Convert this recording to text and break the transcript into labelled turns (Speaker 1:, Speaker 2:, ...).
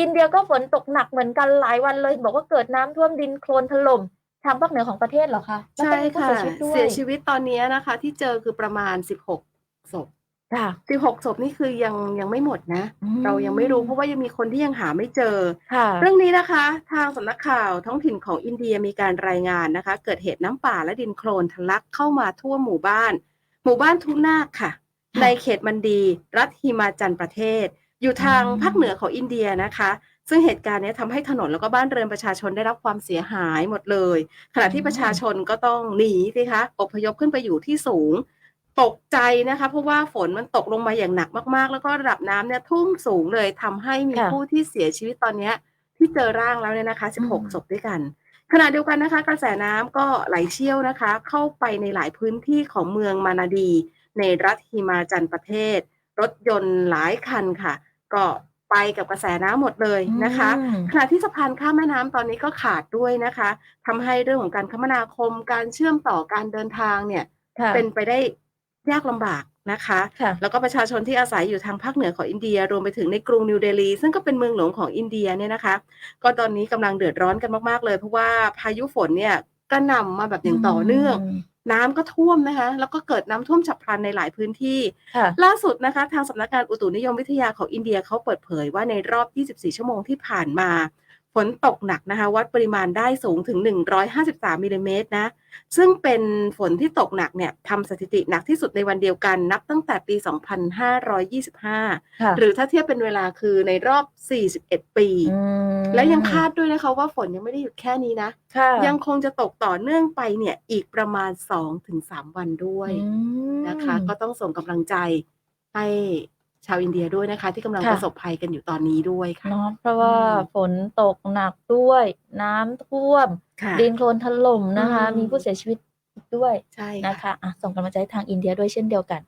Speaker 1: อินเดียก็ฝนตกหนักเหมือนกันหลายวันเลย บอกว่าเกิดน้ำท่วมดินโคลนถล่มทางภาคเหนือของประเทศเหรอคะแล้ว
Speaker 2: ใช่
Speaker 1: ก็มีผู้
Speaker 2: ค่ะ
Speaker 1: เสียชีวิตด้วย
Speaker 2: เสียชีวิตตอนนี้นะคะ ที่เจอคือประมาณ16ศพ
Speaker 1: ค่ะ
Speaker 2: 16ศพนี่คือยังยังไม่หมดนะ
Speaker 1: อืม
Speaker 2: เรายังไม่รู้เพราะว่ายังมีคนที่ยังหาไม่เจอ
Speaker 1: ค่ะ
Speaker 2: เรื่องนี้นะคะ ทางสำนักข่าวท้องถิ่นของอินเดียมีการรายงานนะคะ เกิดเหตุน้ำป่าและดินโคลนทะลักเข้ามาทั่วหมู่บ้าน หมู่บ้านทุนาคค่ะ
Speaker 1: ค่ะ
Speaker 2: ในเขตมันดี รัฐฮิมาจันประเทศ อยู่ทาง
Speaker 1: อืม
Speaker 2: ภาคเหนือของอินเดียนะคะ ซึ่งเหตุการณ์เนี้ยทำให้ถนนแล้วก็บ้านเรือนประชาชนได้รับความเสียหายหมดเลย ขณะที่ประชาชนก็ต้องหนีสิคะอพยพขึ้นไปอยู่ที่สูง ตกใจนะคะ เพราะว่าฝนมันตกลงมาอย่างหนักมากๆ แล้วก็ระดับน้ำเนี่ยทุ่งสูงเลยทำให้มี
Speaker 1: ค่ะ
Speaker 2: ผู้ที่เสียชีวิตตอนเนี้ยที่เจอร่างแล้วเนี่ยนะคะ
Speaker 1: อืม
Speaker 2: 16 ศพด้วยกันขณะเดียวกันนะคะ กระแสน้ำก็ไหลเชี่ยวนะคะ เข้าไปในหลายพื้นที่ของเมืองมานาดี ในรัฐฮิมาจันประเทศ รถยนต์หลายคันค่ะ ก็ไปกับกระแสน้ำหมดเลยนะคะ
Speaker 1: อืม
Speaker 2: ขณะที่สะพานข้ามแม่น้ำตอนนี้ก็ขาดด้วยนะคะทำให้เรื่องของการคมนาคมการเชื่อมต่อการเดินทางเนี่ย
Speaker 1: ค่ะ
Speaker 2: เป็นไปได้ยากลำบากนะคะ
Speaker 1: ค่ะ
Speaker 2: แล้วก็ประชาชนที่อาศัยอยู่ทางภาคเหนือของอินเดีย รวมไปถึงในกรุงนิวเดลี ซึ่งก็เป็นเมืองหลวงของอินเดียเนี่ยนะคะ ก็ตอนนี้กำลังเดือดร้อนกันมาก ๆ เลย เพราะว่าพายุฝนเนี่ยกระหน่ำมาแบบอย่างต่อเนื่อง
Speaker 1: ม
Speaker 2: น้ำก็ท่วมนะคะ แล้วก็เกิดน้ำท่วมฉับพลันในหลายพื้นที่
Speaker 1: ค่ะ
Speaker 2: ล่าสุดนะคะ ทางสำนักงานอุตุนิยมวิทยาของอินเดียเขาเปิดเผยว่าในรอบ 24 ชั่วโมงที่ผ่านมา ฝนตกหนักนะคะ วัดปริมาณได้สูงถึง 153มิลลิเมตรนะ ซึ่งเป็นฝนที่ตกหนักเนี่ยทำสถิติหนักที่สุดในวันเดียวกัน นับตั้งแต่ปี 2525
Speaker 1: ค่ะ
Speaker 2: หรือถ้าเทียบเป็นเวลาคือในรอบ 41 ปี
Speaker 1: อืม
Speaker 2: และยังคาดด้วยนะคะว่าฝนยังไม่ได้หยุดแค่นี้นะ
Speaker 1: ค่ะ
Speaker 2: ยังคงจะตกต่อเนื่องไปเนี่ยอีกประมาณ 2-3 วันด้วย
Speaker 1: อืม
Speaker 2: นะคะ ก็ต้องส่งกำลังใจให้ ชาวอินเดียด้วยนะคะ ที่กำลัง
Speaker 1: ค่ะ
Speaker 2: ประสบภัยกันอยู่ตอนนี้ด้วยค่ะ
Speaker 1: เนาะเพราะว่า
Speaker 2: อืม
Speaker 1: ฝนตกหนักด้วย น้ำท่วม
Speaker 2: ค่ะ
Speaker 1: ดินโคลนถล่มนะคะ
Speaker 2: อืม
Speaker 1: มีผู้เสียชีวิตอีกด้วย
Speaker 2: ใช่
Speaker 1: นะ
Speaker 2: ค่ะ
Speaker 1: คะอะส่งกำลังใจให้ทางอินเดียด้วยเช่นเดียวกัน